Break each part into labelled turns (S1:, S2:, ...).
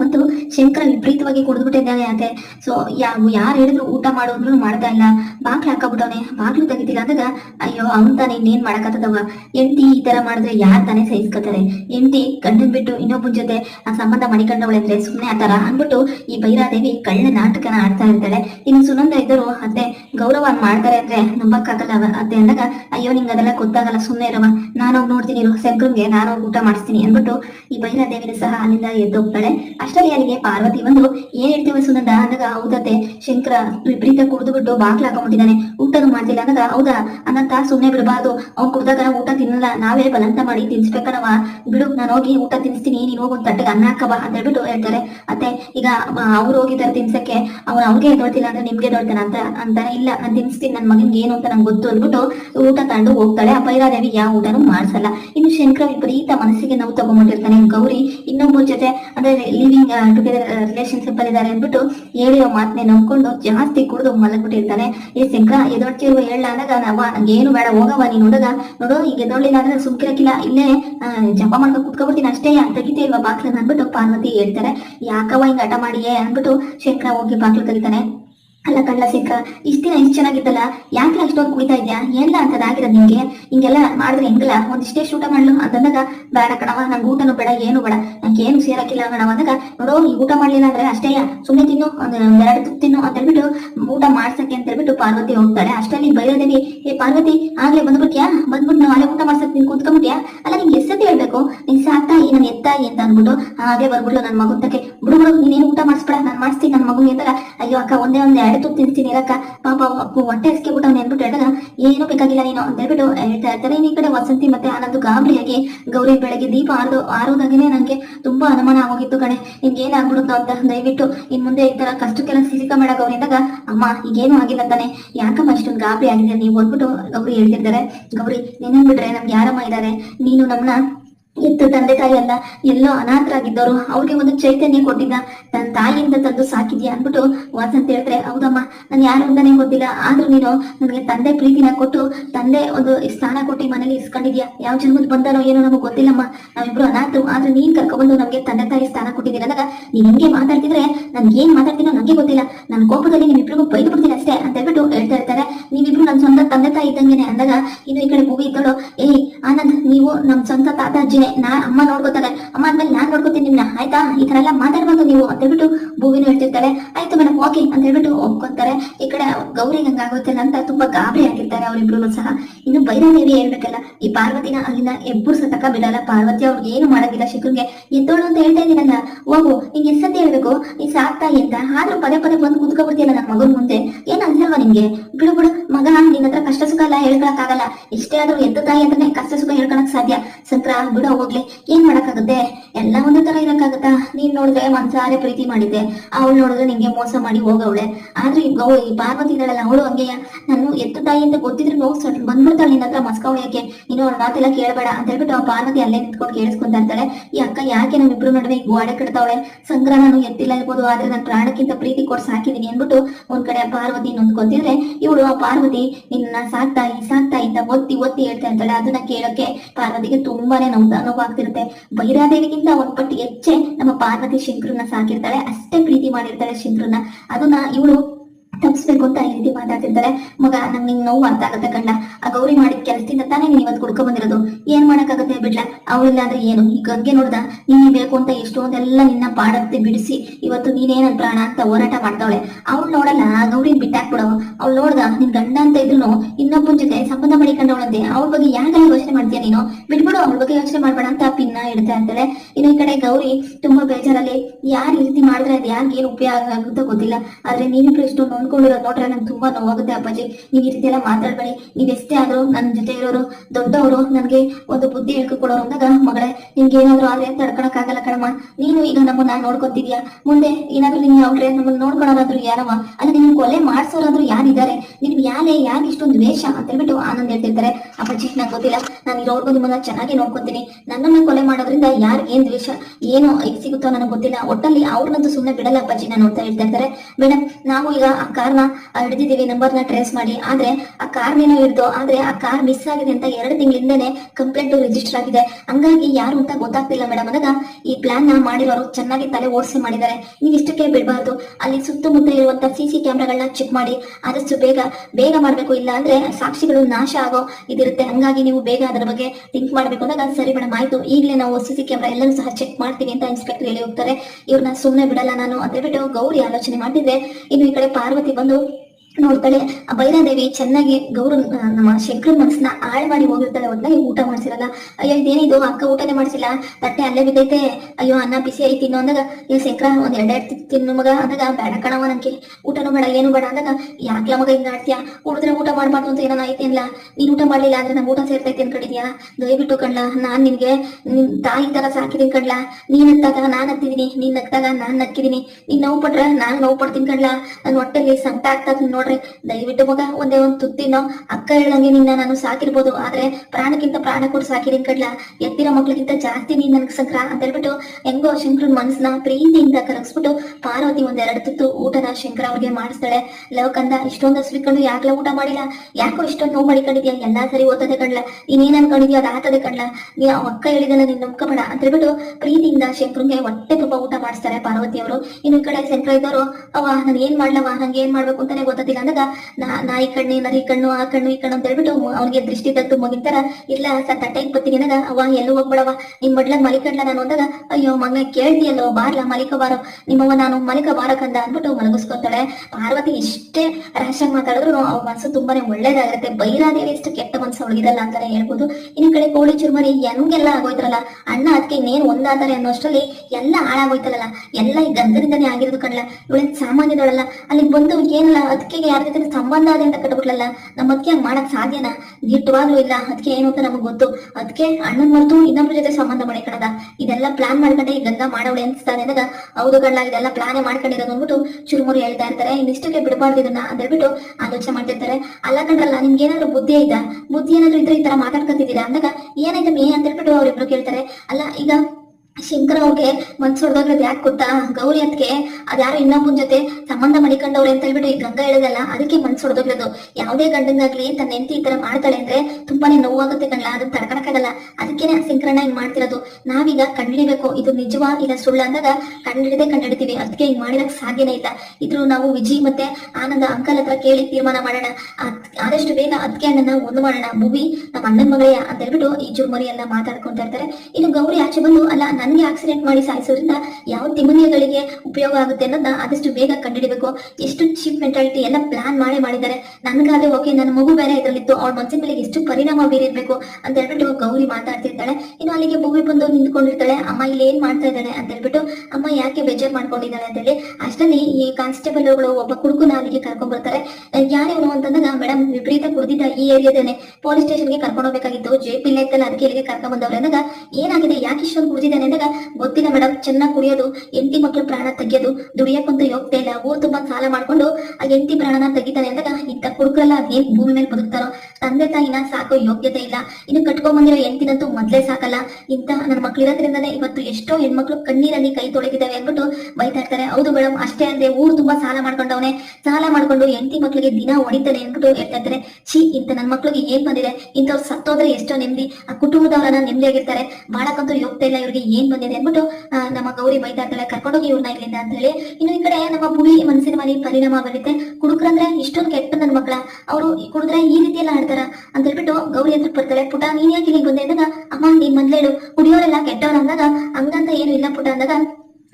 S1: ಬಂತು ಶಂಕರ ವಿಪರೀತವಾಗಿ ಕುಡಿದ್ಬಿಟ್ಟಿದ್ದಾನೆ ಯಾಕೆ ಸೊ ಯಾರು ಯಾರು ಹೇಳಿದ್ರು ಊಟ ಮಾಡೋದ್ರು ಮಾಡ್ತಾ ಇಲ್ಲ. ಬಾಗ್ಲು ಹಾಕಬಿಟ್ಟವನೆ ಬಾಗ್ಲು ತೆಗಿತಿಲ್ಲ ಅಂದಾಗ, ಅಯ್ಯೋ, ಅವ್ನ್ ತಾನೇ ಇನ್ನೇನ್ ಮಾಡಕತ್ತದವ? ಎಂಟಿ ಈ ತರ ಮಾಡಿದ್ರೆ ಯಾರ್ ತಾನೇ ಸಹಿಸ್ಕೊತಾರೆ? ಎಂಟಿ ಗಂಡನ್ ಬಿಟ್ಟು ಇನ್ನೊಬ್ಬನ ಜೊತೆ ಆ ಸಂಬಂಧ ಮಡಿಕೊಂಡವಳಂದ್ರೆ ಸುಮ್ನೆ ಆತರ ಅಂದ್ಬಿಟ್ಟು ಈ ಭೈರಾದೇವಿ ಕಳ್ಳ ನಾಟಕನ ಆಡ್ತಾ ಇರ್ತಾಳೆ. ಇನ್ನು ಸುನಂದ ಇದ್ದರು ಅತ್ತೆ ಗೌರವ ಮಾಡ್ತಾರೆ ಅಂದ್ರೆ ನಂಬಕ್ಕಾಗಲ್ಲ ಅತ್ತೆ ಅಂದಾಗ, ಅಯ್ಯೋ, ನಿಂಗೆ ಅದೆಲ್ಲ ಗೊತ್ತಾಗಲ್ಲ, ಸುಮ್ನೆ ಇರವ ನಾನು ಹೋಗಿ ನೋಡ್ತೀನಿ ಶಂಕರ್ಗೆ ನಾನು ಊಟ ಮಾಡಿಸ್ತೀನಿ ಅಂದ್ಬಿಟ್ಟು ಈ ಭೈರಾದೇವಿನ ಸಹ ಅಲ್ಲಿಂದ ಎದ್ದೋಗ್ತಾಳೆ. ಅಷ್ಟರಲ್ಲಿ ಅಲ್ಲಿಗೆ ಪಾರ್ವತಿ ಬಂದು, ಏನ್ ಹೇಳ್ತೀವಿ ಸುನಂದ? ಅಂದಾಗ ಹೌದತ್ತೆ ಶಂಕರ ವಿಪರೀತ ಕುಡಿದು ಬಿಟ್ಟು ಬಾಕ್ಲ ಹಾಕೊಂಡ್ಬಿಟ್ಟಿದ್ದಾನೆ. ಊಟನು ಮಾಡ್ತಿಲ್ಲ. ಅಂದಾಗ, ಹೌದಾ? ಅನ್ನಂತ ಸುಮ್ನೆ ಬಿಡಬಾರ್ದು. ಅವ್ನ್ ಕುಡ್ದಾಗ ಊಟ ತಿನ್ನಲ್ಲ. ನಾವೇ ಬಲಂತ ಮಾಡಿ ತಿನ್ಸ್ಬೇಕನವ ಬಿಡು, ನಾನು ಹೋಗಿ ಊಟ ತಿನ್ಸ್ತೀನಿ. ನೀನ್ ಹೋಗಿ ಒಂದ್ ತಟ್ಟೆಗೆ ಅನ್ನ ಹಾಕವ ಅಂತ ಹೇಳ್ಬಿಟ್ಟು ಹೇಳ್ತಾರೆ. ಅತ್ತೆ, ಈಗ ಅವ್ರು ಹೋಗಿದ್ದಾರೆ ತಿನ್ಸಕ್ಕೆ. ಅವ್ನು ಅವ್ರಿಗೆ ದೊಡ್ತಿಲ್ಲ ಅಂದ್ರೆ ನಿಮ್ಗೆ ದೊಡ್ತಾನ ಅಂತ, ಅಂತಾನೆ ಇಲ್ಲ. ನಾನು ತಿನ್ಸ್ತೀನಿ. ನನ್ನ ಮಗನ್ಗೆ ಏನು ಅಂತ ನಂಗೆ ಗೊತ್ತು ಅಂದ್ಬಿಟ್ಟು ಊಟ ತಗೊಂಡು ಹೋಗ್ತಾಳೆ. ಆ ಭೈರಾದೇವಿ ಯಾವ ಊಟನೂ ಮಾಡ್ಸಲ್ಲ. ಇನ್ನು ಶಂಕರ ವಿಪರೀತ ಮನಸ್ಸಿಗೆ ನೋವು ತಗೊಂಡ್ಬಿಟ್ಟಿರ್ತಾನೆ. ಗೌರಿ ಇನ್ನೊಬ್ಬರ ಜೊತೆ ಅಂದ್ರೆ ಲಿವಿಂಗ್ ಟುಗೆದರ್ ರಿಲೇಶನ್ಶಿಪ್ ಅಲ್ಲಿ ಇದಾರೆ ಅಂದ್ಬಿಟ್ಟು ಹೇಳಿರೋ ಮಾತನ್ನೇ ನಂಬ್ಕೊಂಡು ಜಾಸ್ತಿ ಕುಡಿದು ಮಲಗ್ಬಿಟ್ಟಿರ್ತಾನೆ. ಈ ಶಂಕರ ಎದೊಡ್ತಿರುವ ಹೇಳ ಅಂದಾಗ ನಾವ ಏನು ಬೇಡ ಹೋಗವ ನೀನ್ ಹುಡುಗ ನೋಡು, ಈಗ ಎದೊಳ್ಳಿಲ್ಲ ಅಂದ್ರೆ ಸುಮ್ಕಿರಕ್ಕಿಲ್ಲ. ಇಲ್ಲೇ ಜಪ ಮಾಡ್ಕೊಂಡು ಕುತ್ಕೊಬಿಡ್ತೀನಿ ಅಷ್ಟೇ ತೆಗಿತೇ ಇಲ್ವಾ ಬಾಕ್ಲನ್ನ ಅಂದ್ಬಿಟ್ಟು ಪಾರ್ವತಿ ಹೇಳ್ತಾರೆ. ಯಾಕವ ಹಿಂಗ್ ಹಠ ಮಾಡಿಯೇ ಅಂದ್ಬಿಟ್ಟು ಶಂಕರ ಹೋಗಿ ಬಾಕ್ಲು ತೆಗಿತಾನೆ. ಅಲ್ಲ ಕಂಡ ಸಿಕ್ಕ, ಇಷ್ಟ ದಿನ ಇಷ್ಟು ಚೆನ್ನಾಗಿದ್ದಲ್ಲ, ಯಾಕೆ ಅಷ್ಟೊಂದು ಕುಡಿತಾ ಇದ್ಯಾ? ಏನಿಲ್ಲ ಅಂತದಾಗಿರೋದು ನಿಂಗೆ? ಹಿಂಗೆಲ್ಲ ಮಾಡಿದ್ರೆ ಹೆಂಗಲ್ಲ ಒಂದಿಷ್ಟೇ ಊಟ ಮಾಡ್ಲು ಅಂತಂದಾಗ ಬೇಡ ಕಣವ ನಂಗೆ ಊಟನು ಬೇಡ, ಏನು ಬೇಡ. ನಂಗೆ ಏನು ಸೇರಕ್ಕಿಲ್ಲ ಕಣವ ಅಂದಾಗ, ನೋಡೋ ಈ ಊಟ ಮಾಡ್ಲಿಲ್ಲ ಅಂದ್ರೆ ಅಷ್ಟೇ ಸುಮ್ಮನೆ ತಿನ್ನು ಎರಡು ತುತ್ತು ತಿನ್ನು ಅಂತ ಹೇಳ್ಬಿಟ್ಟು ಊಟ ಮಾಡ್ಸಕ್ಕೆ ಅಂತ ಹೇಳ್ಬಿಟ್ಟು ಪಾರ್ವತಿ ಹೋಗ್ತಾಳೆ. ಅಷ್ಟರಲ್ಲಿ ಬೈರದೇವಿ ಏ ಪಾರ್ವತಿ, ಆಗ್ಲೇ ಬಂದ್ಬಿಟ್ಯಾ? ಬಂದ್ಬಿಟ್ಟು ನಾವು ಅಲ್ಲೇ ಊಟ ಮಾಡ್ಸಕ್ ನೀನ್ ಕುತ್ಕೊಂಡ್ಬಿಟ್ಯಾ? ಅಲ್ಲ, ನಿಂಗೆ ಎಷ್ಟತಿ ಹೇಳ್ಬೇಕು. ನೀನ್ ಸಾಕ್ತಾಯಿ ನನ್ ಎತ್ತಾಯಿ ಅಂತ ಅಂದ್ಬಿಟ್ಟು, ಹಾಗೆ ಬರ್ಬಿಟ್ಲು ನನ್ ಮಗುತ್ತಕ್ಕೆ ತಕ್ಕೆ ಬಿಡು ಬಿಡು ನೀನೇನು ಊಟ ಮಾಡಿಸ್ಬೇಡ, ನಾನ್ ಮಾಡಿಸ್ತೀನಿ ನನ್ ಮಗು ಅಂದಾಗ ಅಯ್ಯೋ ಅಕ್ಕ, ಒಂದೇ ಒಂದ್ ಎರಡು ತುತ್ತು ತಿನ್ಸ್ತೀನಿ ಇರಕ್ಕ ಪಾಪ ಹೊಟ್ಟೆ ಹೊಟ್ಟೆ ಹಸ್ಕೆಬಿಟ್ಟವ್ನೆ ಅಂದ್ಬಿಟ್ಟು ಹೇಳಿದಾಗ, ಏನು ಬೇಕಾಗಿಲ್ಲ ನೀನು. ಅಂತ ಹೇಳ್ಬಿಟ್ಟು ಹೇಳ್ತಾ ಇರ್ತಾರೆ ಈ ಕಡೆ ವಸಂತಿ ಮತ್ತೆ ಆನಂದ್ ಗಾಬರಿಯಾಗಿ ಗೌರಿ ಬೆಳಗ್ಗೆ ದೀಪ ಆರ್ದು, ಆರೋದಾಗನೇ ನಂಗೆ ತುಂಬಾ ಅನುಮಾನ ಆಗೋಗಿತ್ತು ಕಣೆ. ನಿಮ್ಗೆ ಏನಾಗ್ಬಿಡುತ್ತೋ ಅಂತ ದಯವಿಟ್ಟು ಇನ್ ಮುಂದೆ ಈ ತರ ಕಷ್ಟಕ್ಕೆಲ್ಲ ಸಿರಿಕಬೇಡ ಗೌರಿ. ಅಂದಾಗ, ಅಮ್ಮ, ಈಗೇನು ಆಗಿಲ್ಲ ತಾನೆ. ಯಾಕಮ್ಮ ಅಷ್ಟೊಂದ್ ಗಾಬರಿ ಆಗಿದೆ? ನೀವು ಅಂದ್ಬಿಟ್ಟು ಗೌರಿ ಹೇಳ್ತಿರ್ತಾರೆ. ಗೌರಿ ನಿನ್ನ ಬಿಟ್ರೆ ನಮ್ಗೆ ಯಾರಮ್ಮ ಇದ್ದಾರೆ ನೀನು ನಮ್ಮನ್ನ ಎತ್ತು ತಂದೆ ತಾಯಿ ಅಲ್ಲ ಎಲ್ಲೋ ಅನಾಥರಾಗಿದ್ದವರು ಅವ್ರಿಗೆ ಒಂದು ಚೈತನ್ಯ ಕೊಟ್ಟಿದ್ದ, ತನ್ನ ತಾಯಿಯಿಂದ ತಂದು ಸಾಕಿದ್ಯಾ ಅಂದ್ಬಿಟ್ಟು ವಾಸಂತ ಹೇಳಿದ್ರೆ ಹೌದಮ್ಮ, ನಾನು ಯಾರು ಅಂತಾನೆ ಗೊತ್ತಿಲ್ಲ, ಆದ್ರೂ ನೀನು ನನಗೆ ತಂದೆ ಪ್ರೀತಿನ ಕೊಟ್ಟು, ತಂದೆ ಒಂದು ಸ್ಥಾನ ಕೊಟ್ಟು ಮನೇಲಿ ಇಸ್ಕೊಂಡಿದ್ಯಾ? ಯಾವ ಜನ್ಮದ ಬಂದನೋ ಏನೋ ನಮಗೆ ಗೊತ್ತಿಲ್ಲಮ್ಮ, ನಾವಿಬ್ರು ಅನಾಥರು, ಆದ್ರೆ ನೀನ್ ಕರ್ಕೊಂಡು ನಮ್ಗೆ ತಂದೆ ತಾಯಿ ಸ್ಥಾನ ಕೊಟ್ಟಿದ್ದೀರ ಅಂದಾಗ, ನೀನ್ ಹಂಗೆ ಮಾತಾಡ್ತಿದ್ರೆ ನನ್ಗೆ ಏನ್ ಮಾತಾಡ್ತೀನೋ ನಂಗೆ ಗೊತ್ತಿಲ್ಲ ನನ್ನ ಕೋಪದಲ್ಲಿ ನಿಮ್ಮಿಬ್ರಿಗೂ ಬೈದು ಬಿಡ್ತೀನಿ ಅಷ್ಟೇ ಅಂತ ಹೇಳ್ಬಿಟ್ಟು ಹೇಳ್ತಾ ಇರ್ತಾರೆ. ನೀವಿಬ್ರು ನನ್ನ ಸ್ವಂತ ತಂದೆ ತಾಯಿ ಇದ್ದಂಗೆನೆ ಅಂದಾಗ, ಇನ್ನು ಈ ಕಡೆ ಭೂಮಿ ಇದ್ದಳು, ಏಯ್, ಆನಂದ್, ನೀವು ನಮ್ ಸ್ವಂತ ತಾತ ಅಜ್ಜಿನೇ ನಾ ಅಮ್ಮ ನೋಡ್ಕೋತಾರೆ ಅಮ್ಮ ಅಂದ್ಮೇಲೆ ನಾನ್ ನೋಡ್ಕೋತೀನಿ ನಿಮ್ನ, ಆಯ್ತಾ? ಈ ತರ ಎಲ್ಲ ಮಾತಾಡ್ಬಾರ್ದು ನೀವು ಅಂತ ಹೇಳ್ಬಿಟ್ಟು ಭೂವಿನ ಹೇಳ್ತಿರ್ತಾರೆ ಆಯ್ತು ಮೇಡಮ್ ಓಕೆ ಅಂತ ಹೇಳ್ಬಿಟ್ಟು ಒಪ್ಕೊಂತಾರೆ. ಈ ಕಡೆ ಗೌರಿ ಹಂಗಾಗುತ್ತೆ ಅಂತ ತುಂಬಾ ಗಾಬರಿ ಆಗಿರ್ತಾರೆ ಅವ್ರಿಬ್ರು ಸಹ. ಇನ್ನು ಬೈರಾದೇವಿ ಹೇಳ್ಬೇಕಲ್ಲ, ಈ ಪಾರ್ವತಿನ ಅಲ್ಲಿನ ಅಲ್ಲಿಂದ ಎಬ್ಬರ್ಸತಕ ಬಿಡಲ್ಲ. ಪಾರ್ವತಿ ಅವ್ರಿಗೆ ಏನು ಮಾಡೋದಿಲ್ಲ ಶಿಖರ್ಗೆ ಎದ್ದೋಳು ಅಂತ ಹೇಳ್ತಾ ಇದೀನಲ್ಲ. ಹೋಗು ನಿಂಗೆ ಎಷ್ಟಂತ ಹೇಳ್ಬೇಕು? ಈ ಸಾಕ್ತಾ ಅಂತ ಆದ್ರೂ ಪದೇ ಪದೇ ಬಂದು ಕುತ್ಕೊಬಿಡ್ತೀಯಲ್ಲ ನನ್ನ ಮಗನ್ ಮುಂದೆ. ಏನ್ ನಿಂಗೆ? ಬಿಡು ಬಿಡು. ಮಗ ನಿನ್ನ ಹತ್ರ ಕಷ್ಟ ಸುಖ ಎಲ್ಲ ಹೇಳ್ಕೊಳಕ್ ಆಗಲ್ಲ ಇಷ್ಟೇ ಆದ್ರೂ ಎದ್ದು ತಾಯಿ ಅಂತಾನೆ ಕಷ್ಟ ಸುಖ ಹೇಳ್ಕೊಳಕ್ ಸಾಧ್ಯ. ಸಂಕ್ರ ಬಿಡು ಹೋಗ್ಲಿ. ಏನ್ ಮಾಡಕ್ಕಾಗುತ್ತೆ? ಎಲ್ಲ ಒಂದೇ ತರ ಇರಕ್ಕಾಗತ್ತಾ? ನೀನ್ ನೋಡಿದ್ರೆ ಮನ್ಸಾರೆ ಪ್ರೀತಿ ಮಾಡಿದ್ದೆ. ಅವಳು ನೋಡಿದ್ರೆ ನಿಂಗೆ ಮೋಸ ಮಾಡಿ ಹೋಗವಳೆ. ಆದ್ರೆ ಈ ಗೌ ಈ ಪಾರ್ವತಿ ಇದ್ದಾಳಲ್ಲ, ಅವಳು ಹಂಗೆಯ ನಾನು ಎದ್ದು ತಾಯಿ ಅಂತ ಗೊತ್ತಿದ್ರು ನೋವು ಬಂದ್ಬಿಡ್ತಾಳೆ ನಿನ್ನ ಹತ್ರ ಮಸ್ಕ ಯಾಕೆ ನೀನು ಅವ್ಳ ಮಾತೆಲ್ಲ ಕೇಳಬೇಡ. ಅಂತ ಹೇಳ್ಬಿಟ್ಟು ಆ ಪಾರ್ವತಿ ಅಲ್ಲೇ ನಿಂತ್ಕೊಂಡು ಕೇಳಿಸ್ಕೊಂತ ಇರ್ತಾಳೆ. ಈ ಅಕ್ಕ ಯಾಕೆ ನಮ್ಮಿಬ್ರು ನಡುವೆ ಈ ಗೋಡೆ ಕಟ್ತಾವಳೆ? ಸಂಗ್ರಹ ನಾನು ಎತ್ತಿಲ್ಲ ಇರ್ಬೋದು. ಆದ್ರೆ ನಾನು ಪ್ರಾಣಕ್ಕಿಂತ ಪ್ರೀತಿ ಕೊಟ್ಟು ಸಾಕಿದೀನಿ ಅನ್ಬಿಟ್ಟು ಒಂದ್ ಕಡೆ ಪಾರ್ವತಿ ಪಾರ್ವತಿ ನೊಂದ್ಕೊಂತಿದ್ರೆ ಇವಳು ಆ ಪಾರ್ವತಿ ನಿನ್ನ ಸಾಕ್ತಾಯಿ ಸಾಕ್ತಾಯಿ ಅಂತ ಒತ್ತಿ ಒತ್ತಿ ಹೇಳ್ತಾ ಇರ್ತಾಳೆ. ಅದನ್ನ ಕೇಳೋಕೆ ಪಾರ್ವತಿಗೆ ತುಂಬಾನೇ ನೋವು ಆಗ್ತಿರುತ್ತೆ ಭೈರಾದೇವಿಗಿಂತ ಒಂದ್ ಪಟ್ಟು ಹೆಚ್ಚೆ ನಮ್ಮ ಪಾರ್ವತಿ ಶಂಕರನ್ನ ಸಾಕಿರ್ತಾಳೆ. ಅಷ್ಟೇ ಪ್ರೀತಿ ಮಾಡಿರ್ತಾಳೆ ಶಂಕರನ್ನ. ಅದನ್ನ ಇವಳು ತಪ್ಪಿಸ್ಬೇಕು ಅಂತ ಈ ರೀತಿ ಮಾತಾಡ್ತಿರ್ತಾರೆ. ಮಗ ನಿಂಗೆ ನೋವು ಅಂತ ಆಗತ್ತೆ ಕಂಡ ಆ ಗೌರಿ ಮಾಡಿದ ಕೆಲಸದಿಂದ ತಾನೇ ನೀನ್ ಇವತ್ತು ಕುಡ್ಕೊಂಡ್ ಬಂದಿರೋದು. ಏನ್ ಮಾಡಕ್ಕಾಗತ್ತೆ ಬಿಡ್ಲ ಅವಳಿಲ್ಲ ಏನು? ಈ ಗಂಗೆ ನೋಡ್ದ? ನೀನೇ ಬೇಕು ಅಂತ ಎಷ್ಟೊಂದೆಲ್ಲ ನಿನ್ನ ಪಾಡತ್ತೆ ಬಿಡಿಸಿ ಇವತ್ತು ನೀನೇನ ಪ್ರಾಣ ಅಂತ ಹೋರಾಟ ಮಾಡ್ತಾವಳೆ ಅವ್ಳು ನೋಡಲ್ಲ, ಆ ಗೌರಿ ಬಿಟ್ಟಾಕ್ಬಿಡವ ಅವ್ಳು ನೋಡ್ದ, ನಿನ್ ಗಂಡ ಅಂತ ಇದ್ರು ಇನ್ನೊಬ್ಬನ ಜೊತೆ ಸಂಬಂಧ ಮಾಡಿಕೊಂಡವಳಂತೆ. ಅವ್ರ ಬಗ್ಗೆ ಯಾಕೆಲ್ಲ ಯೋಚನೆ ಮಾಡ್ತೀಯ ನೀನು? ಬಿಟ್ಬಿಡು ಅವ್ಳ ಬಗ್ಗೆ ಯೋಚನೆ ಮಾಡ್ಬೇಡ ಅಂತ ಪಿನ್ನ ಇಡ್ತಾ ಇರ್ತಾಳೆ. ಇನ್ನು ಈ ಕಡೆ ಗೌರಿ ತುಂಬಾ ಬೇಜಾರಲ್ಲಿ, ಯಾರು ಈ ರೀತಿ ಮಾಡಿದ್ರೆ ಅದ್ ಯಾರಿಗೆ ಏನ್ ಉಪಯೋಗ ಆಗುತ್ತೋ ಗೊತ್ತಿಲ್ಲ. ಆದ್ರೆ ನೀವಿಬ್ರು ಇಷ್ಟು ನೊಂದ್ಕೊಂಡಿರೋದು ನೋಡ್ರೆ ನಂಗೆ ತುಂಬಾ ನೋವಾಗುತ್ತೆ ಅಪ್ಪಾಜಿ. ನೀವು ಈ ರೀತಿ ಎಲ್ಲ ಮಾತಾಡ್ಬೇಡಿ. ನೀವ್ ಎಷ್ಟೇ ಆದ್ರೂ ನನ್ನ ಜೊತೆ ಇರೋರು, ದೊಡ್ಡವರು ನನ್ಗೆ ಒಂದು ಬುದ್ಧಿ ಹೇಳ್ಕೊಡೋರು ಅಂದಾಗ, ಮಗಳೇ, ನಿಮ್ಗೆ ಏನಾದ್ರು ಆದ್ರೆ ತಡ್ಕೊಳಕ್ ಆಗಲ್ಲ ಕಣಮ್ಮ. ನೀನು ಈಗ ನಮ್ಮನ್ನ ನೋಡ್ಕೊತಿದ್ಯಾ? ಮುಂದೆ ಏನಾದ್ರು ನೀನ್ ಅವ್ರೆ ನಮ್ಮನ್ನ ನೋಡ್ಕೊಳೋರಾದ್ರು ಯಾರಮ್ಮ? ಅಲ್ಲ ನಿನ್ ಕೊಲೆ ಮಾಡ್ಸೋರಾದ್ರು ಯಾರಿದ್ದಾರೆ? ನಿಮ್ಗೆ ಯಾಲೆ ಯಾಕೆ ಇಷ್ಟೊಂದು ದ್ವೇಷ ಅಂತ ಹೇಳ್ಬಿಟ್ಟು ಆನಂದ್ ಹೇಳ್ತಿರ್ತಾರೆ. ಅಪ್ಪಾಜಿ, ನಂಗೆ ಗೊತ್ತಿಲ್ಲ. ನಾನು ಇರೋರ್ಗು ನಿಮ್ಮನ್ನ ಚೆನ್ನಾಗಿ ನೋಡ್ಕೊತೀನಿ. ನನ್ನನ್ನ ಕೊಲೆ ಮಾಡೋದ್ರಿಂದ ಯಾರು ಏನ್ ದ್ವೇಷ, ಏನು ಸಿಗುತ್ತೋ ನನಗೆ ಗೊತ್ತಿಲ್ಲ. ಒಟ್ಟಲ್ಲಿ ಅವ್ರನ್ನಂತೂ ಸುಮ್ಮನೆ ಬಿಡಲ್ಲ ಅಪ್ಪಾಜಿ ನಾನು ಅಂತ ಹೇಳ್ತಾ ಇರ್ತಾರೆ. ಮೇಡಮ್ ನಾವು ಈಗ ಅಕ್ಕ ಕಾರ್ನ ಹಿಡಿದಿದ್ದೀವಿ, ನಂಬರ್ನ ಟ್ರೇಸ್ ಮಾಡಿ. ಆದ್ರೆ ಆ ಕಾರ್ನೇನೋ ಹಿಡ್ದು, ಆದ್ರೆ ಆ ಕಾರ್ ಮಿಸ್ ಆಗಿದೆ ಅಂತ ಎರಡು ತಿಂಗಳಿಂದನೇ ಕಂಪ್ಲೇಂಟ್ ರಿಜಿಸ್ಟರ್ ಆಗಿದೆ. ಹಂಗಾಗಿ ಯಾರು ಅಂತ ಗೊತ್ತಾಗ್ತಿಲ್ಲ ಮೇಡಮ್ ಅಂದಾಗ ಈ ಪ್ಲಾನ್ನ ಮಾಡಿರೋರು ಚೆನ್ನಾಗಿ ತಲೆ ಓಡಿಸಿ ಮಾಡಿದ್ದಾರೆ. ನೀವು ಇಷ್ಟಕ್ಕೆ ಬಿಡಬಾರ್ದು ಅಲ್ಲಿ ಸುತ್ತಮುತ್ತ ಇರುವಂತ ಸಿ ಸಿ ಕ್ಯಾಮ್ರಾಗಳನ್ನ ಚೆಕ್ ಮಾಡಿ. ಆದಷ್ಟು ಬೇಗ ಬೇಗ ಮಾಡಬೇಕು. ಇಲ್ಲ ಅಂದ್ರೆ ಸಾಕ್ಷಿಗಳು ನಾಶ ಆಗೋ ಇದಿರುತ್ತೆ. ಹಂಗಾಗಿ ನೀವು ಬೇಗ ಅದರ ಬಗ್ಗೆ ಥಿಂಕ್ ಮಾಡಬೇಕು. ಅಂದಾಗ ಸರಿ ಮೇಡಮ್ ಆಯ್ತು. ಈಗಲೇ ನಾವು ಸಿ ಸಿ ಕ್ಯಾಮ್ರಾ ಎಲ್ಲರೂ ಸಹ ಚೆಕ್ ಮಾಡ್ತೀವಿ ಅಂತ ಇನ್ಸ್ಪೆಕ್ಟರ್ ಹೇಳಿ ಹೋಗ್ತಾರೆ. ಇವ್ರನ್ನ ಸುಮ್ಮನೆ ಬಿಡಲ್ಲ ನಾನು. ಅಂತ ಹೇಳ್ಬಿಟ್ಟು ಗೌರಿ ಆಲೋಚನೆ ಮಾಡಿದ್ರೆ ಇನ್ನು ಈ ಕಡೆ ಪಾರ್ವತಿ ಬಂದು ನೋಡ್ತಾಳೆ ಆ ಬೈರಾದೇವಿ ಚೆನ್ನಾಗಿ ಗೌರ ನಮ್ಮ ಶಂಕರ್ ಮನಸ್ಸನ್ನ ಹಾಳು ಮಾಡಿ ಹೋಗಿರ್ತಾಳೆ ಒಟ್ಟಾಗಿ ಊಟ ಮಾಡ್ಸಿರಲ್ಲ. ಅಯ್ಯೋ ಇದೇನಿದು ಅಕ್ಕ ಊಟನೇ ಮಾಡ್ಸಿಲ್ಲ. ತಟ್ಟೆ ಅಲ್ಲೇ ಬಿದ್ದೈತೆ. ಅಯ್ಯೋ, ಅನ್ನ ಬಿಸಿ ಐತಿ ಇನ್ನು ಅಂದಾಗ ಈ ಶಂಕರ, ಒಂದ್ ಎರಡೆರಡು ತಿನ್ನು ಮಗ. ಅಂದಾಗ, ಬೇಡ ಕಣವ ನಂಗೆ. ಊಟನೂ ಬೇಡ, ಏನು ಬೇಡ. ಅಂದಾಗ ಯಾಕೆ ಮಗ ಹಿಂಗ ಆಡ್ತೀಯ? ಉಳಿದ್ರೆ ಊಟ ಮಾಡ್ಬಾರ್ದು ಅಂತ ಏನೋ ಐತಿ ಇಲ್ಲ ನೀನ್ ಊಟ ಮಾಡ್ಲಿಲ್ಲ ಅಂದ್ರೆ ನಮ್ ಊಟ ಸೇರ್ತೈತಿ ಅನ್ಕೊಂಡಿದ್ಯಾ? ದಯವಿಟ್ಟು ಕಣ್ಲ, ನಾನ್ ನಿನ್ಗೆ ನಿನ್ ತಾಯಿ ತರ ಸಾಕಿದೀನಿ ಕಣ್ಲ? ನೀನ್ ಅತ್ತಾಗ ನಾನ್ ಹತ್ತಿದೀನಿ ನೀನ್ ನಗ್ತಾಗ ನಾನ್ ನಕ್ಕಿದೀನಿ ನೀನ್ ನೋವು ಪಟ್ರ ನಾನ್ ನೋವು ಪಡ್ತೀನಿ ಕಣ್ಲ. ನನ್ ಹೊಟ್ಟೆಲಿ ಸಂಕಟ ಆಗ್ತಾ ನೋಡ್ರಿ, ದಯವಿಟ್ಟು ಮಗ, ಒಂದೇ ಒಂದ್ ತುತ್ತಿನ ಅಕ್ಕ ಹೇಳ್ದಂಗೆ ನಿನ್ನ ನಾನು ಸಾಕಿರ್ಬೋದು. ಆದ್ರೆ ಪ್ರಾಣಕ್ಕಿಂತ ಪ್ರಾಣ ಕೊಟ್ಟು ಸಾಕಿರಿನ್ ಕಡ್ಲ. ಎತ್ತಿರೋ ಮಕ್ಳಿಗಿಂತ ಜಾಸ್ತಿ ನೀನ್ ನನ್ಗೆ ಸಂಕ್ರ ಅಂತ ಹೇಳ್ಬಿಟ್ಟು ಹೆಂಗೋ ಶಂಕರನ್ ಮನಸ್ಸನ್ನ ಪ್ರೀತಿಯಿಂದ ಕರಗಿಸ್ಬಿಟ್ಟು ಪಾರ್ವತಿ ಒಂದೆರಡು ತುತ್ತು ಊಟನ ಶಂಕರ ಅವ್ರಿಗೆ ಮಾಡಿಸ್ತಾಳೆ. ಲವ್ ಕಂದ ಇಷ್ಟೊಂದು ಹಸ್ವಿಕೊಂಡು ಯಾಕ್ಲ ಊಟ ಮಾಡಿಲ್ಲ? ಯಾಕೋ ಇಷ್ಟೊಂದು ನೋವು ಮಾಡಿಕೊಂಡಿದ್ಯಾ? ಎಲ್ಲಾ ಸರಿ ಓದದೆ ಕಡ್ಲ. ನೀನೇನ್ ಅನ್ಕೊಂಡಿದ್ಯೋ? ಅದ ಆತದೆ ಕಡ್ಲ. ನೀ ಅವ್ ಅಕ್ಕ ಹೇಳಿದಲ್ಲ ನೀನ್ ನಂಬ್ಕೋಬೇಡ ಅಂತ ಹೇಳ್ಬಿಟ್ಟು ಪ್ರೀತಿಯಿಂದ ಶಂಕ್ರಂಗೆ ಹೊಟ್ಟೆ ತುಂಬಾ ಊಟ ಮಾಡಿಸ್ತಾರೆ ಪಾರ್ವತಿ ಅವರು ಇನ್ನು ಕಡೆ ಶಂಕರ ಇದ್ದವರು ಅವ ನಾನು ಏನ್ ಮಾಡ್ಲವ ನಂಗೆ ಏನ್ ಮಾಡ್ಬೇಕು ಅಂತಾನೆ ಗೊತ್ತಿಲ್ಲ ಅಂದಾಗ ನಾಯಿ ಕಣ್ಣು, ನರಿ ಕಣ್ಣು, ಆ ಕಣ್ಣು, ಈ ಕಣ್ಣು ಅಂತ ಹೇಳ್ಬಿಟ್ಟು ಅವ್ನಿಗೆ ದೃಷ್ಟಿ ತತ್ತು ಮುಗಿತಾರ ಇಲ್ಲ, ಸ ತಟ್ಟೆಗೆ ಬತ್ತೀನಿ ಅಂದಾಗ ಅವ ಎಲ್ಲೂ ಹೋಗ್ಬೇಡವ ನಿಮ್ ಮಡ್ಲಾಗ ಮಲಿಕಡ್ಲ ನಾನು ಅಂದಾಗ, ಅಯ್ಯೋ ಮಗ ಕೇಳ್ತಿಯಲ್ಲೋ, ಬಾರ್ಲ ಮಲಿಕ ಬಾರೋ ನಿಮ್ಮವ್ವ ನಾನು ಮಲಿಕ ಬಾರಕಂದ ಅಂದ್ಬಿಟ್ಟು ಮಲಗಿಸ್ಕೊತಾಳೆ. ಪಾರ್ವತಿ ಇಷ್ಟೇ ರಹಸ್ಯ ಮಾತಾಡಿದ್ರು ಅವ್ರ ಮನಸ್ಸು ತುಂಬಾನೇ ಒಳ್ಳೇದಾಗಿರುತ್ತೆ ಬೈರಾದೇವಿ ಎಷ್ಟು ಕೆಟ್ಟ ಮನಸ್ಸು ಅವಳಿಗಿರಲ್ಲ ಅಂತಾನೆ ಹೇಳ್ಬೋದು. ಇನ್ನು ಕಡೆ ಕೋಳಿ ಚುರುಮರಿ ಹೆಂಗೆಲ್ಲ ಆಗೋಯ್ತಾರಲ್ಲ, ಅಣ್ಣ ಅದಕ್ಕೆ ಇನ್ನೇನ್ ಒಂದಾದಾರೆ ಅನ್ನೋಷ್ಟರಲ್ಲಿ ಎಲ್ಲ ಹಾಳಾಗೋಯ್ತಲ್ಲ ಎಲ್ಲ ಈ ಗಂಧದಿಂದನೇ ಆಗಿರೋದು ಕಣ್ಲ. ಇವಳೇನ್ ಸಾಮಾನ್ಯದವಳಲ್ಲ ಅಲ್ಲಿಗೆ ಬಂದು ಏನಲ್ಲ, ಅದಕ್ಕೆ ಯಾರ ಜೊತೆ ಸಂಬಂಧ ಅದೇ ಅಂತ ನಮ್ಮ ಅದಕ್ಕೆ ಹಂಗ್ ಮಾಡಕ್ ಸಾಧ್ಯನಾ? ದಿಟ್ಟವಾಗ್ಲೂ ಇಲ್ಲ ಅದಕ್ಕೆ ಏನು ಅಂತ ನಮಗ್ ಗೊತ್ತು. ಅದಕ್ಕೆ ಅಣ್ಣನ್ ಮರೆತು ಇನ್ನೊಬ್ರ ಜೊತೆ ಸಂಬಂಧ ಕಣದ. ಇದೆಲ್ಲ ಪ್ಲಾನ್ ಮಾಡ್ಕೊಂಡೆ ಈ ಗಂಗಾ ಮಾಡವಳೆ ಅನ್ಸ್ತಾರೆ ಅಂದಾಗ ಹೌದು ಗಂಡ ಇದೆಲ್ಲ ಪ್ಲಾನೇ ಮಾಡ್ಕೊಂಡಿರೋದು ಅಂದ್ಬಿಟ್ಟು ಚುರುಮುರು ಹೇಳ್ತಾ ಇರ್ತಾರೆ. ಇನ್ನಿಷ್ಟಕ್ಕೆ ಬಿಡಬಾರ್ದು ಇದನ್ನ ಅಂತ ಹೇಳ್ಬಿಟ್ಟು ಆಲೋಚನೆ ಮಾಡ್ತಿರ್ತಾರೆ ಅಲ್ಲ ಕಂಡ್ರಲ್ಲ ನಿಮ್ಗೆ ಏನಾದ್ರು ಬುದ್ಧಿ ಐತ ಬುದ್ಧಿ ಏನಾದ್ರು ಇದ್ರೆ ಈ ತರ ಮಾತಾಡ್ಕೊತಿದ್ದೀರಾ? ಅಂದಾಗ, ಏನಾಯ್ತು ಮೇ ಅಂತ ಹೇಳ್ಬಿಟ್ಟು ಅವ್ರಿಬ್ರು ಕೇಳ್ತಾರೆ. ಅಲ್ಲ, ಈಗ ಶಂಕರ ಅವ್ರಿಗೆ ಮನ್ಸು ಹೊಡೆದೋಗ್ರದ್ ಯಾಕೆ ಗೊತ್ತಾ? ಗೌರಿ ಅತ್ಗೆ ಅದ್ಯಾರು ಇನ್ನೊಬ್ಬನ ಜೊತೆ ಸಂಬಂಧ ಮಡಿಕೊಂಡವ್ರೆ ಅಂತ ಹೇಳ್ಬಿಟ್ಟು ಈ ಗಂಗಾ ಹೇಳದಲ್ಲ, ಅದಕ್ಕೆ ಮನ್ಸು ಹೊಡೆದೋಗ್ಲದು ಯಾವುದೇ ಗಂಡನಾಗ್ಲಿ ತನ್ನ ಹೆಂಡತಿ ಈ ತರ ಮಾಡ್ತಾಳೆ ಅಂದ್ರೆ ತುಂಬಾನೇ ನೋವಾಗುತ್ತೆ ಕಣ್ಲ ಅದನ್ನ ತಡ್ಕೊಳಕ್ಕಾಗಲ್ಲ. ಅದಕ್ಕೇನೆ ಶಂಕರಣ್ಣ ಹಿಂಗ್ ಮಾಡ್ತಿರೋದು. ನಾವೀಗ ಕಂಡಿಡಿಬೇಕು ಇದು ನಿಜವಾ ಇಲ್ಲ ಸುಳ್ಳ ಅಂದಾಗ ಕಂಡಿಡಿದೆ ಕಂಡಿಡ್ತೀವಿ ಅದಕ್ಕೆ ಹಿಂಗ್ ಮಾಡಿರಕ್ ಸಾಧ್ಯನೇ ಇಲ್ಲ. ಇದ್ರು ನಾವು ವಿಜಯ್ ಮತ್ತೆ ಆನಂದ ಅಂಕಲ್ ಹತ್ರ ಕೇಳಿ ತೀರ್ಮಾನ ಮಾಡೋಣ. ಆದಷ್ಟು ಬೇಗ ಅದಕ್ಕೆ ಅಣ್ಣನ ಒಂದು ಮಾಡೋಣ. ಭೂಮಿ ನಮ್ಮ ಅಣ್ಣನ ಅಂತ ಹೇಳ್ಬಿಟ್ಟು ಈ ಚುರುಮರಿ ಎಲ್ಲ ಮಾತಾಡ್ಕೊಂತಾ ಇರ್ತಾರೆ. ಇನ್ನು ಗೌರಿ ಆಚೆ ಬಂದು, ಅಲ್ಲ ನನ್ಗೆ ಆಕ್ಸಿಡೆಂಟ್ ಮಾಡಿ ಸಾಯಿಸೋದ್ರಿಂದ ಯಾವ ತಿಮನಿಯಗಳಿಗೆ ಉಪಯೋಗ ಆಗುತ್ತೆ ಅನ್ನೋದನ್ನ ಆದಷ್ಟು ಬೇಗ ಕಂಡುಹಿಡಬೇಕು. ಎಷ್ಟು ಚೀಪ್ ಮೆಂಟಾಲಿಟಿ ಎಲ್ಲ ಪ್ಲಾನ್ ಮಾಡೇ ಮಾಡಿದ್ದಾರೆ. ನನ್ಗಾದ್ರೆ ಓಕೆ ನನ್ನ ಮಗು ಬೇರೆ ಇದ್ರಲ್ಲಿತ್ತು. ಅವ್ಳ ಮನಸ್ಸಿನ ಮೇಲೆ ಎಷ್ಟು ಪರಿಣಾಮ ಬೀರಿರ್ಬೇಕು ಅಂತ ಹೇಳ್ಬಿಟ್ಟು ಗೌರಿ ಮಾತಾಡ್ತಿರ್ತಾಳೆ. ಇನ್ನು ಅಲ್ಲಿಗೆ ಭೂಮಿ ಬಂದು ನಿಂತ್ಕೊಂಡಿರ್ತಾಳೆ. ಅಮ್ಮ ಇಲ್ಲಿ ಏನ್ ಮಾಡ್ತಾ ಇದ್ದಾಳೆ ಅಂತ ಹೇಳ್ಬಿಟ್ಟು ಅಮ್ಮ ಯಾಕೆ ಬೇಜಾರ್ ಮಾಡ್ಕೊಂಡಿದ್ದಾಳೆ ಅಂತ ಹೇಳಿ ಅಷ್ಟರಲ್ಲಿ ಈ ಕಾನ್ಸ್ಟೇಬಲ್ಗಳು ಒಬ್ಬ ಕುಡುಕುನ ಅಲ್ಲಿಗೆ ಕರ್ಕೊಂಡ್ ಬರ್ತಾರೆ. ಯಾರೇನು ಅಂತಂದಾಗ ಮೇಡಮ್ ವಿಪರೀತ ಕುಡಿದಿದ್ದ ಈ ಏರಿಯಾದನೆ ಪೊಲೀಸ್ ಸ್ಟೇಷನ್ಗೆ ಕರ್ಕೊಂಡು ಹೋಗ್ಬೇಕಾಗಿತ್ತು. ಜೆ ಪಿ ಇತ್ತಲ್ಲ ಅದಕ್ಕೆ ಇಲ್ಲಿಗೆ ಕರ್ಕೊಂಡ್ ಬಂದವ್ರೆ. ಅಂದಾಗ ಏನಾಗಿದೆ? ಯಾಕೆ ಇಷ್ಟೊಂದು ಕುಡಿದಿದ್ದಾನೆ? ಅಂದಾಗ ಗೊತ್ತಿಲ್ಲ ಮೇಡಮ್ ಚೆನ್ನಾಗಿ ಕುಡಿಯೋದು ಎಂಟಿ ಮಕ್ಕಳು ಪ್ರಾಣ ತೆಗಿಯೋದು ದುಡಿಯಕ್ಕಂತೂ ಹೋಗ್ತಾ ಇಲ್ಲ ಊರ್ ತುಂಬಾ ಸಾಲ ಮಾಡ್ಕೊಂಡು ಆ ಎಂಟಿ ಪ್ರಾಣನ ತೆಗಿತಾನೆ ಅಂದಾಗ ಇಂಥ ಕುಡುಕರೆಲ್ಲ ಅದೇನ್ ಭೂಮಿ ಮೇಲೆ ಬದುಕ್ತಾರೋ? ತಂದೆ ತಾಯಿನ ಸಾಕೋ ಯೋಗ್ಯತೆ ಇಲ್ಲ. ಇನ್ನು ಕಟ್ಕೊಂಡ್ ಬಂದಿರೋ ಹೆಂಡತಿನಂತೂ ಮೊದ್ಲೇ ಸಾಕಲ್ಲ. ಇಂತ ನನ್ನ ಮಕ್ಳು ಇರೋದ್ರಿಂದನೇ ಇವತ್ತು ಎಷ್ಟೋ ಹೆಣ್ಮಕ್ಳು ಕಣ್ಣೀರಲ್ಲಿ ಕೈ ತೊಳೆದಿದ್ದಾವೆ ಅಂದ್ಬಿಟ್ಟು ಬೈತಾ ಇರ್ತಾರೆ ಹೌದು ಮೇಡಮ್ ಅಷ್ಟೇ ಅಂದ್ರೆ ಊರು ತುಂಬಾ ಸಾಲ ಮಾಡ್ಕೊಂಡವನೆ. ಸಾಲ ಮಾಡ್ಕೊಂಡು ಹೆಂಡತಿ ಮಕ್ಳಿಗೆ ದಿನ ಹೊಡಿತಾನೆ ಅಂದ್ಬಿಟ್ಟು ಹೇಳ್ತಾ ಇರ್ತಾರೆ. ಛೀ ಇಂತ ನನ್ನ ಮಕ್ಳಿಗೆ ಏನ್ ಬಂದಿದೆ? ಇಂಥವ್ರು ಸತ್ತೋದ್ರೆ ಎಷ್ಟೋ ನೆಮ್ಮದಿ. ಆ ಕುಟುಂಬದವರನ್ನ ನೆಮ್ಮದಿಯಾಗಿರ್ತಾರೆ. ಬಾಳಕ್ಕಂತೂ ಯೋಗ್ತಾ ಇಲ್ಲ ಇವ್ರಿಗೆ ಏನ್ ಬಂದಿದೆ ಅಂದ್ಬಿಟ್ಟು ನಮ್ಮ ಗೌರಿ ಬೈತಾ ಇರ್ತಾಳೆ. ಕರ್ಕೊಂಡೋಗಿ ಇವ್ರನ್ನ ಇಲ್ಲಿಂದ ಅಂತ ಹೇಳಿ, ಇನ್ನು ಈ ಕಡೆ ನಮ್ಮ ಭೂಮಿ ಮನಸ್ಸಿನ ಮೇಲೆ ಪರಿಣಾಮ ಬರುತ್ತೆ. ಕುಡುಕ್ರಂದ್ರೆ ಇಷ್ಟೊಂದು ಕೆಟ್ಟ ನನ್ನ ಮಕ್ಕಳ. ಅವರು ಕುಡಿದ್ರೆ ಈ ರೀತಿ ಎಲ್ಲ ಆಡ್ತಾರ ಅಂತ ಹೇಳ್ಬಿಟ್ಟು ಗೌರಿ ಅಂತ ಬರ್ತಾಳೆ. ಪುಟ, ನೀನ್ ಯಾಕೆ ಬಂದೆ? ಅಂದಾಗ, ಅಮ್ಮ, ನೀನ್ ಮೊದ್ಲೇಳು. ಕುಡಿಯೋರೆಲ್ಲ ಕೆಟ್ಟವ್ರ ಅಂದಾಗ, ಹಂಗಂತ ಏನು ಇಲ್ಲ ಪುಟ ಅಂದಾಗ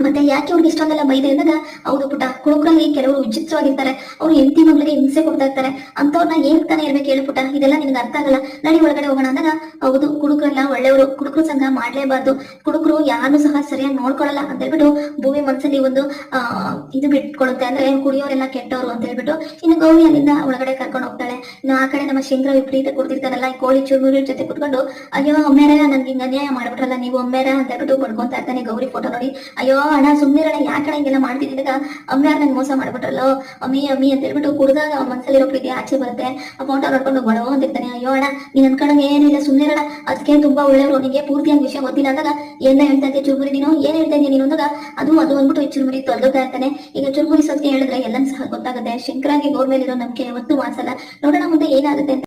S1: ಮತ್ತೆ ಯಾಕೆ ಅವ್ರಿಗೆ ಇಷ್ಟೊಂದೆಲ್ಲ ಬೈದೆ ಅಂದಾಗ ಹೌದು ಪುಟ ಕುಡುಕರಲ್ಲಿ ಕೆಲವರು ವಿಚಿತ್ರವಾಗಿರ್ತಾರೆ. ಅವ್ರು ಹೆಂಡತಿ ಮಗಳಿಗೆ ಹಿಂಸೆ ಕೊಡ್ತಾ ಇರ್ತಾರೆ. ಅಂತವ್ರನ್ನ ಏನ್ ತಾನೇ ಇರ್ಬೇಕು ಹೇಳು ಪುಟ ಇದೆಲ್ಲ ನಿನ್ಗೆ ಅರ್ಥ ಆಗಲ್ಲ. ನಡಿ ಒಳಗಡೆ ಹೋಗೋಣ ಅಂದಾಗ, ಹೌದು ಕುಡುಕರೆಲ್ಲ ಒಳ್ಳೆಯವರು ಕುಡುಕರು ಸಂಘ ಮಾಡ್ಲೇಬಾರ್ದು. ಕುಡುಕರು ಯಾರು ಸಹ ಸರಿಯಾಗಿ ನೋಡ್ಕೊಳಲ್ಲ ಅಂತ ಹೇಳ್ಬಿಟ್ಟು ಭೂಮಿ ಮನಸ್ಸಲ್ಲಿ ಒಂದು ಇದು ಬಿಟ್ಕೊಳ್ಳುತ್ತೆ ಅಂದ್ರೆ ಕುಡಿಯೋರೆಲ್ಲ ಕೆಟ್ಟವರು ಅಂತ ಹೇಳ್ಬಿಟ್ಟು ಇನ್ನು ಗೌರಿ ಅಲ್ಲಿಂದ ಒಳಗಡೆ ಕರ್ಕೊಂಡು ಹೋಗ್ತಾಳೆ. ಇನ್ನು ಆ ಕಡೆ ನಮ್ಮ ಶೇಂದ್ರ ವಿಪರೀತ ಕೊಡ್ತಿರ್ತಾರಲ್ಲ ಈ ಕೋಳಿ ಚೂರು ಜೊತೆ ಕುತ್ಕೊಂಡು, ಅಯ್ಯೋ, ಒಮ್ಮೆರ, ನನ್ಗೆ ಹಿಂಗ ಅನ್ಯಾಯ ಮಾಡ್ಬಿಟ್ರಲ್ಲ, ನೀವು ಒಮ್ಮೆರ ಅಂತ ಹೇಳ್ಬಿಟ್ಟು ಪಡ್ಕೊಂತ ಇರ್ತಾನೆ ಗೌರಿ ಫೋಟೋ ನೋಡಿ. ಅಯ್ಯೋ ಅಣ್ಣ ಸುಮ್ಮನೆ ಯಾಕೆ ಹಿಂಗೆಲ್ಲ ಮಾಡ್ತಿದ್ದಾಗ ಅಮ್ಮಿ ಯಾರು ನಂಗೆ ಮೋಸ ಮಾಡ್ಬಿಟ್ರಲ್ಲೋ? ಅಮ್ಮಿ ಅಮ್ಮಿ ಅಂತ ಹೇಳ್ಬಿಟ್ಟು ಕುಡ್ದಾಗ ಮನ್ಸಲ್ಲಿರೋ ಪ್ರೀತಿ ಆಚೆ ಬರುತ್ತೆ. ಅಮೌಂಟ್ ನೋಡ್ಕೊಂಡು ಬಡವ ಅಂತಿರ್ತಾನೆ ಅಯ್ಯೋ ಅಣ್ಣ, ನೀನ್ ಅನ್ಕೊಂಡಂಗೆ ಏನಿಲ್ಲ ಸುಮ್ಮನೆ ಅದಕ್ಕೆ ತುಂಬಾ ಒಳ್ಳೆಯವರು. ನಿಮಗೆ ಪೂರ್ತಿಯಾಗಿ ವಿಷಯ ಗೊತ್ತಿಲ್ಲ. ಅಂದಾಗ ಏನ ಹೇಳ್ತಾ ಚುರುಮುರಿ ನೀನು? ಏನ್ ಹೇಳ್ತಾ ನೀನು ಅಂದಾಗ ಅದು ಅದು ಅಂದ್ಬಿಟ್ಟು ಈ ಚುರುಮುರಿ ತೊಳ್ದೋಗ್ತಾ ಇರ್ತಾನೆ. ಈಗ ಚುರುಮುರಿ ಸತ್ಯ ಹೇಳಿದ್ರೆ ಎಲ್ಲ ಸಹ ಗೊತ್ತಾಗುತ್ತೆ. ಶಂಕರಾಗಿ ಗೌರ್ ಇರೋ ನಂಬಿಕೆ ಒತ್ತು ಮಾಸಲ್ಲ ನೋಡೋಣ ಮುಂದೆ ಏನಾಗುತ್ತೆ ಅಂತ